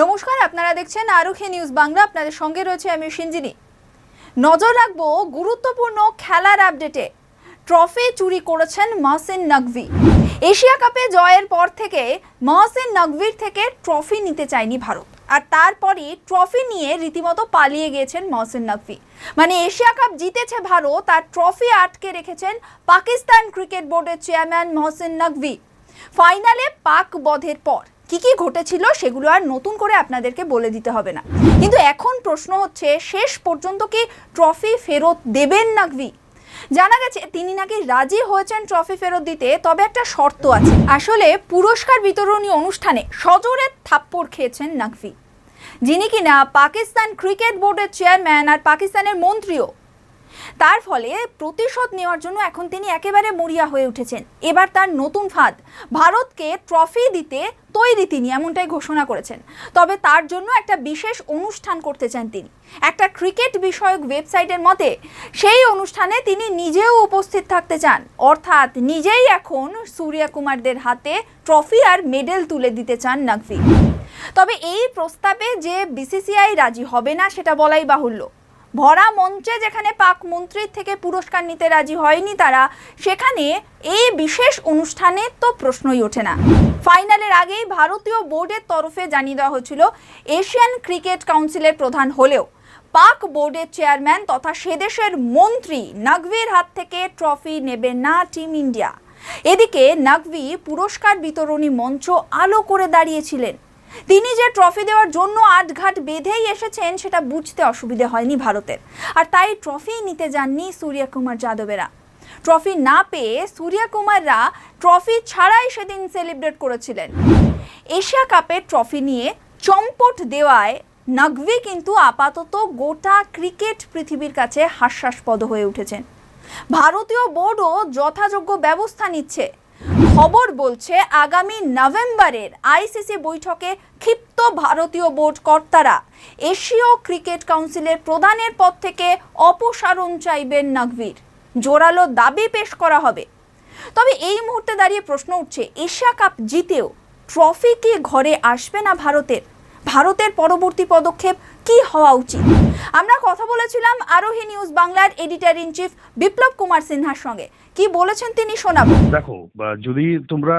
নমস্কার, আপনারা দেখছেন আরুখে নিউজ বাংলা। আপনাদের সঙ্গে রয়েছে আমি সিঞ্জিনী। নজর রাখব গুরুত্বপূর্ণ খেলার আপডেটে। ট্রফি চুরি করেছেন মহসিন নকভি এশিয়া কাপে জয়ের পর থেকে মহসিন নকভির থেকে ট্রফি নিতে চায়নি ভারত। আর তারপরই ট্রফি নিয়ে রীতিমতো পালিয়ে গিয়েছেন মহসিন নকভি মানে এশিয়া কাপ জিতেছে ভারত, আর ট্রফি আটকে রেখেছেন পাকিস্তান ক্রিকেট বোর্ডের চেয়ারম্যান মহসিন নকভি ফাইনালে পাক বধের পর। কি কি ঘটেছিল সেগুলো আর নতুন করে আপনাদেরকে বলে দিতে হবে না। কিন্তু এখন প্রশ্ন হচ্ছে, শেষ পর্যন্ত কি ট্রফি ফেরত দেবেন নাকভি জানা গেছে তিনি নাকি রাজি হয়েছেন ট্রফি ফেরত দিতে, তবে একটা শর্ত আছে। আসলে পুরস্কার বিতরণী অনুষ্ঠানে সজোরে থাপ্পড় খেয়েছেন নাকভি। যিনি কিনা পাকিস্তান ক্রিকেট বোর্ডের চেয়ারম্যান আর পাকিস্তানের মন্ত্রীও। তার ফলে প্রতিশোধ নেওয়ার জন্য এখন তিনি একেবারে মরিয়া হয়ে উঠেছেন। এবার তার নতুন ফাঁদ, ভারতকে ট্রফি দিতে তৈরি তিনি এমনটাই ঘোষণা করেছেন। তবে তার জন্য একটা বিশেষ অনুষ্ঠান করতে চান তিনি। একটা ক্রিকেট বিষয়ক ওয়েবসাইটের মতে, সেই অনুষ্ঠানে তিনি নিজেও উপস্থিত থাকতে চান। অর্থাৎ নিজেই এখন সূর্যা কুমারদের হাতে ট্রফি আর মেডেল তুলে দিতে চান নাকভি তবে এই প্রস্তাবে যে বিসিসিআই রাজি হবে না, সেটা বলাই বাহুল্য। ভরা মঞ্চে যেখানে পাক মন্ত্রীর থেকে পুরস্কার নিতে রাজি হয়নি তারা, সেখানে এই বিশেষ অনুষ্ঠানে তো প্রশ্নই ওঠে না। ফাইনালের আগেই ভারতীয় বোর্ডের তরফে জানিয়ে দেওয়া হয়েছিল, এশিয়ান ক্রিকেট কাউন্সিলের প্রধান হলেও। পাক বোর্ডের চেয়ারম্যান তথা সেদেশের মন্ত্রী নাগভির হাত থেকে ট্রফি নেবে না টিম ইন্ডিয়া। এদিকে নাগভি পুরস্কার বিতরণী মঞ্চ আলো করে দাঁড়িয়েছিলেন। তিনি যে ট্রফি দেওয়ার জন্য আটঘাট বেঁধেই এসেছেন, সেটা বুঝতে অসুবিধে হয়নি ভারতের। আর তাই ট্রফি নিতে যাননি সূর্য কুমার যাদবেরা। ট্রফি না পেয়ে সূর্য কুমাররা ট্রফি ছাড়াই সেদিন সেলিব্রেট করেছিলেন। এশিয়া কাপের ট্রফি নিয়ে চম্পট দেওয়ায় নকভি কিন্তু আপাতত গোটা ক্রিকেট পৃথিবীর কাছে হাস্যাস্পদ হয়ে উঠেছেন। ভারতীয় বোর্ডও যথাযোগ্য ব্যবস্থা নিচ্ছে। খবর বলছে, আগামী নভেম্বরের আইসিসি বৈঠকে ক্ষিপ্ত ভারতীয় বোর্ড কর্তারা। এশীয় ক্রিকেট কাউন্সিলের প্রধানের পদ থেকে অপসারণ চাইবেন নকভির জোরালো দাবি পেশ করা হবে। তবে এই মুহূর্তে দাঁড়িয়ে প্রশ্ন উঠছে, এশিয়া কাপ জিতেও ট্রফি কি ঘরে আসবে না ভারতের? ভারতের পরবর্তী পদক্ষেপ কি হওয়া উচিত? আমরা কথা বলেছিলাম আরোহী নিউজ বাংলার editor in chief Biplab Kumar সিনহার সঙ্গে। কি বলেছেন তিনি শোনাবো। দেখো যদি তোমরা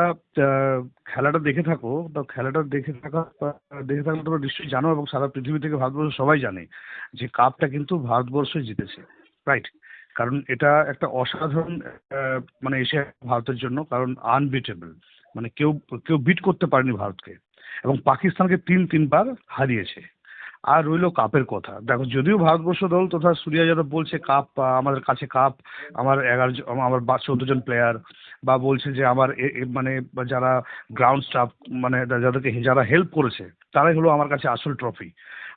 খেলাটা দেখে থাকো, তো খেলাটা দেখে থাকা, দেখে থাকলে তোমরা নিশ্চয়ই জানো এবং সারা পৃথিবী থেকে ভারতবর্ষ সবাই জানে যে কাপটা কিন্তু ভারতবর্ষ জিতেছে রাইট কারণ এটা একটা অসাধারণ মানে এশিয়া ভারতের জন্য, কারণ আনবিটেবল মানে কেউ কেউ বিট করতে পারেনি ভারতকে এবং পাকিস্তানকে তিন তিনবার হারিয়েছে। আর রইল কাপের কথা। দেখো, যদিও ভারতবর্ষ দল তথা সূর্যা যাদব বলছে কাপ আমাদের কাছে কাপ, আমার এগারো জন- আমার বা, চোদ্দ জন প্লেয়ার বা বলছে যে আমার মানে যারা গ্রাউন্ড স্টাফ মানে যাদেরকে যারা হেল্প করেছে, তারাই হলো আমার কাছে আসল ট্রফি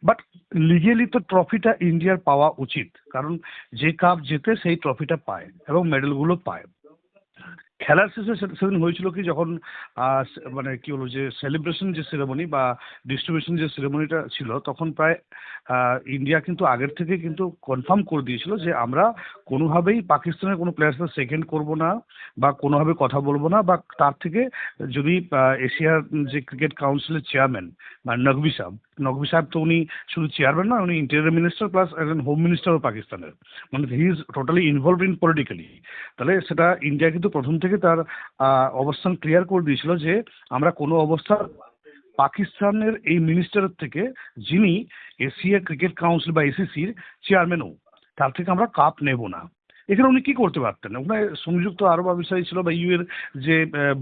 বাট লিগেলি তো ট্রফিটা ইন্ডিয়ার পাওয়া উচিত, কারণ যে কাপ জেতে সেই ট্রফিটা পায় এবং মেডেলগুলো পায়। খেলার শেষে সেদিন হয়েছিল কি যখন মানে কি বলব যে সেলিব্রেশন যে সেরেমনি বা ডিস্ট্রিবিউশন যে সেরেমনিটা ছিল, তখন প্রায় ইন্ডিয়া কিন্তু আগের থেকে কিন্তু কনফার্ম করে দিয়েছিল যে আমরা কোনোভাবেই পাকিস্তানের কোনো প্লেয়ার্সের সেকেন্ড করব না বা কোনোভাবে কথা বলব না বা তার থেকে যদি এশিয়ার যে ক্রিকেট কাউন্সিলের চেয়ারম্যান বা নকভি সাহেব নকভি সাহেব তো উনি শুধু চেয়ারম্যান না উনি ইন্টেরিয়ার মিনিস্টার প্লাস একজন হোম মিনিস্টারও পাকিস্তানের। মানে he is totally involve in politically তাহলে সেটা ইন্ডিয়া কিন্তু প্রথম থেকে তার অবস্থান ক্লিয়ার করে দিয়েছিল যে আমরা কোনো অবস্থা পাকিস্তানের এই মিনিস্টারের থেকে যিনি এশিয়া ক্রিকেট কাউন্সিল বা এসিসির চেয়ারম্যানও তার থেকে আমরা কাপ নেব না। এখানে উনি কি করতে পারতেন? ওখানে সংযুক্ত আরব আবিসারি ছিল বা ইউ এর যে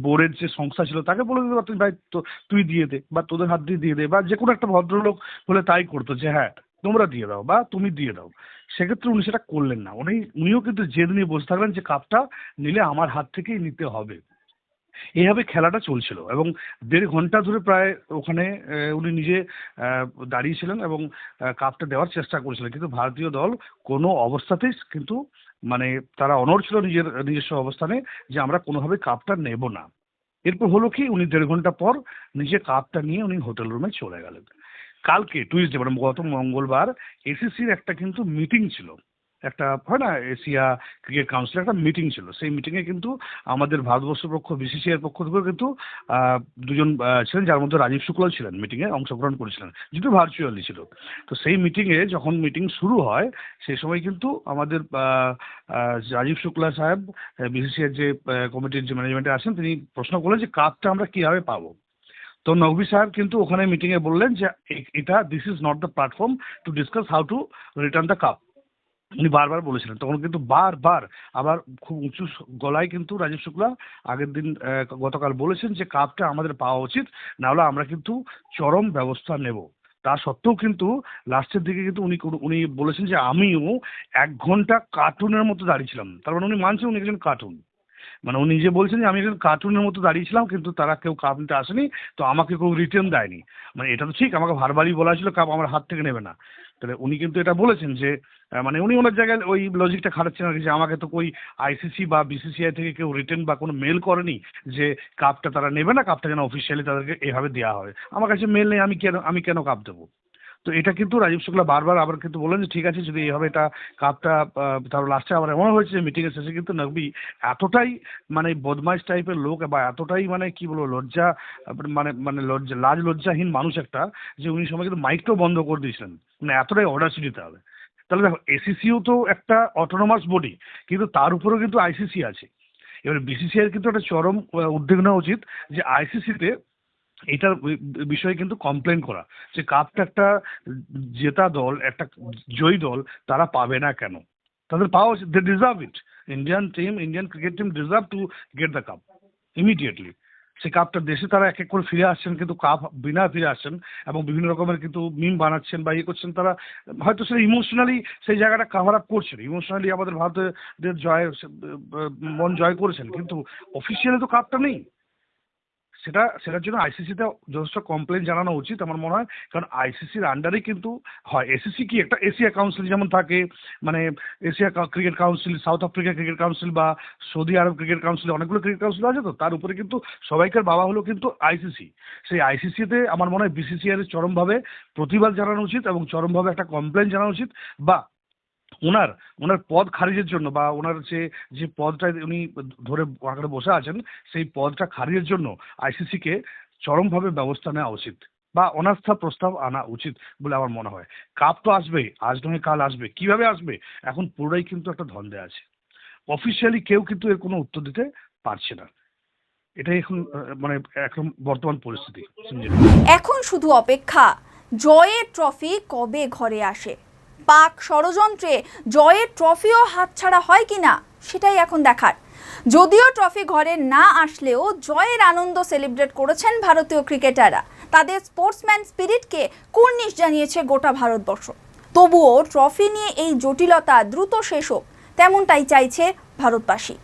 বোর্ডের যে সংস্থা ছিল, তাকে বলে দিতে পারতেন, ভাই, তো তুই দিয়ে দে বা তোদের হাত দিয়ে দিয়ে দে বা যে কোনো একটা ভদ্রলোক হলে তাই করতো যে হ্যাঁ তোমরা দিয়ে দাও বা তুমি দিয়ে দাও। সেক্ষেত্রে উনি সেটা করলেন না। উনি, উনিও কিন্তু জেদ নিয়ে বসে থাকলেন যে, কাপটা নিলে আমার হাত থেকেই নিতে হবে। এইভাবে খেলাটা চলছিল এবং দেড় ঘণ্টা ধরে প্রায় ওখানে উনি নিজে দাঁড়িয়েছিলেন এবং কাপটা দেওয়ার চেষ্টা করেছিলেন। কিন্তু ভারতীয় দল কোনো অবস্থাতেই কিন্তু মানে তারা অনড় ছিল নিজের, নিজস্ব অবস্থানে যে আমরা কোনোভাবে কাপটা নেব না। এরপর হলো কি, উনি দেড় ঘণ্টা পর নিজে কাপটা নিয়ে উনি হোটেল রুমে চলে গেলেন। কালকে টুইসডে মানে গত মঙ্গলবার এসিসির একটা কিন্তু মিটিং ছিল। একটা হয় না, এশিয়া ক্রিকেট কাউন্সিল একটা মিটিং ছিল। সেই মিটিংয়ে কিন্তু আমাদের ভারতবর্ষ পক্ষ বিসিসিআই পক্ষ থেকেও কিন্তু দুজন ছিলেন যার মধ্যে রাজীব শুক্লাও ছিলেন মিটিংয়ে অংশগ্রহণ করেছিলেন যেহেতু ভার্চুয়ালি ছিল। তো সেই মিটিংয়ে যখন মিটিং শুরু হয়, সেই সময় কিন্তু আমাদের রাজীব শুক্লা সাহেব বিসিসিআই যে কমিটির যে ম্যানেজমেন্টে আছেন, তিনি প্রশ্ন করলেন যে কাপটা আমরা কীভাবে পাবো? তো নকবি সাহেব কিন্তু ওখানে মিটিংয়ে বললেন যে এটা this is not the platform to discuss how to return the cup উনি বারবার বলেছিলেন। তখন কিন্তু বারবার আবার খুব উঁচু গলায় কিন্তু রাজীব শুক্লা আগের দিন গতকাল বলেছেন যে কাপটা আমাদের পাওয়া উচিত, নাহলে আমরা কিন্তু চরম ব্যবস্থা নেব। তা সত্ত্বেও কিন্তু লাস্টের দিকে কিন্তু উনি উনি বলেছেন যে আমিও এক ঘণ্টা কার্টুনের মতো দাঁড়িয়েছিলাম তার মানে উনি মানছেন উনি একজন কার্টুন মানে উনি নিজে বলছেন যে, আমি একজন কার্টুনের মতো দাঁড়িয়েছিলাম, কিন্তু তারা কেউ কাপ নিতে আসেনি, তো আমাকে কেউ রিটার্ন দেয়নি। মানে এটা তো ঠিক, আমাকে ভারবারই বলা ছিল কাপ আমার হাত থেকে নেবে না। তাহলে উনি কিন্তু এটা বলেছেন যে মানে উনি ওনার জায়গায় ওই লজিকটা খাটাচ্ছেন আর কি, যে আমাকে তো কই আইসিসি বা বিসিসিআই থেকে কেউ রিটার্ন বা কোনো মেল করেনি যে, কাপটা তারা নেবে না, কাপটা যেন অফিসিয়ালি তাদেরকে এভাবে দেওয়া হয়। আমার কাছে মেল নেই, আমি কেন আমি কেন কাপ দেবো? তো এটা কিন্তু রাজীব শুক্লা বারবার আবার কিন্তু বললেন যে ঠিক আছে যদি এইভাবে এটা কাপটা আহ, তার লাস্টে আবার এমন হয়েছে যে মিটিংয়ের শেষে কিন্তু নকবি এতটাই মানে বদমাইশ টাইপের লোক বা এতটাই মানে কি বলব লজ্জা মানে মানে লজ্জা লাজ লজ্জাহীন মানুষ একটা যে উনি সময় কিন্তু মাইকটাও বন্ধ করে দিয়েছিলেন। মানে এতটাই অর্ডার দিতে হবে তাহলে দেখো এসিসিও তো একটা অটোনোমাস বডি কিন্তু তার উপরেও কিন্তু আইসিসি আছে। এবার বিসিসিআই কিন্তু একটা চরম নেওয়া উচিত যে আইসিসিতে এটার বিষয়ে কিন্তু কমপ্লেন করা। যে কাপটা একটা জেতা দল, একটা জয়ী দল, তারা পাবে না কেন? তাদের পাওয়া উচিত they deserve it Indian team Indian cricket team deserve to get the cup immediately সেই কাপটা দেশে তারা এক এক করে ফিরে আসছেন, কিন্তু কাপ বিনা ফিরে আসছেন এবং বিভিন্ন রকমের কিন্তু মিম বানাচ্ছেন বা ইয়ে করছেন তারা, হয়তো সেটা ইমোশনালি সেই জায়গাটা কাভার আপ করছেন। ইমোশনালি আমাদের ভারতের জয়, মন জয় করেছেন, কিন্তু অফিসিয়ালি তো কাপটা নেই। সেটা, সেটার জন্য আইসিসিতে যথেষ্ট কমপ্লেন জানানো উচিত আমার মনে হয়। কারণ আইসিসির আন্ডারে কিন্তু হয়। এসিসি কি? একটা এশিয়া কাউন্সিল যেমন থাকে মানে Asia cricket council South Africa cricket council বা সৌদি আরব ক্রিকেট কাউন্সিল অনেকগুলো ক্রিকেট কাউন্সিল আছে তো, তার উপরে কিন্তু সবাইকার বাবা হলো কিন্তু আইসিসি সেই আইসিসিতে আমার মনে হয় বিসিসিআই চরমভাবে প্রতিবাদ জানানো উচিত এবং চরমভাবে একটা কমপ্লেন জানানো উচিত বা ওনার ওনার পদ খারিজের জন্য বা ওনার যে যে পদটা উনি ধরে আঁকড়ে বসে আছেন, সেই পদটা খারিজের জন্য আইসিসিকে চরমভাবে ব্যবস্থা নেওয়া উচিত বা অনাস্থা প্রস্তাব আনা উচিত বলে আমার মনে হয়। কাপ তো আসবেই আজ নয় কাল আসবে। কীভাবে আসবে? এখন পুরোটাই কিন্তু একটা ধন্দে আছে। অফিসিয়ালি কেউ কিন্তু এর কোনো উত্তর দিতে পারছে না। এটাই এখন মানে এখন বর্তমান পরিস্থিতি। এখন শুধু অপেক্ষা, জয়ের ট্রফি কবে ঘরে আসে? পাক ষড়যন্ত্রে জয়ের ট্রফিও হাতছাড়া হয় কি না সেটাই এখন দেখার। যদিও ট্রফি ঘরে না আসলেও জয়ের আনন্দ সেলিব্রেট করেছেন ভারতীয় ক্রিকেটাররা। তাদের স্পোর্টসম্যান স্পিরিটকে কুর্নিশ জানিয়েছে গোটা ভারতবর্ষ। তবুও ট্রফি নিয়ে এই জটিলতা দ্রুত শেষ হোক, তেমনটাই চাইছে ভারতবাসী।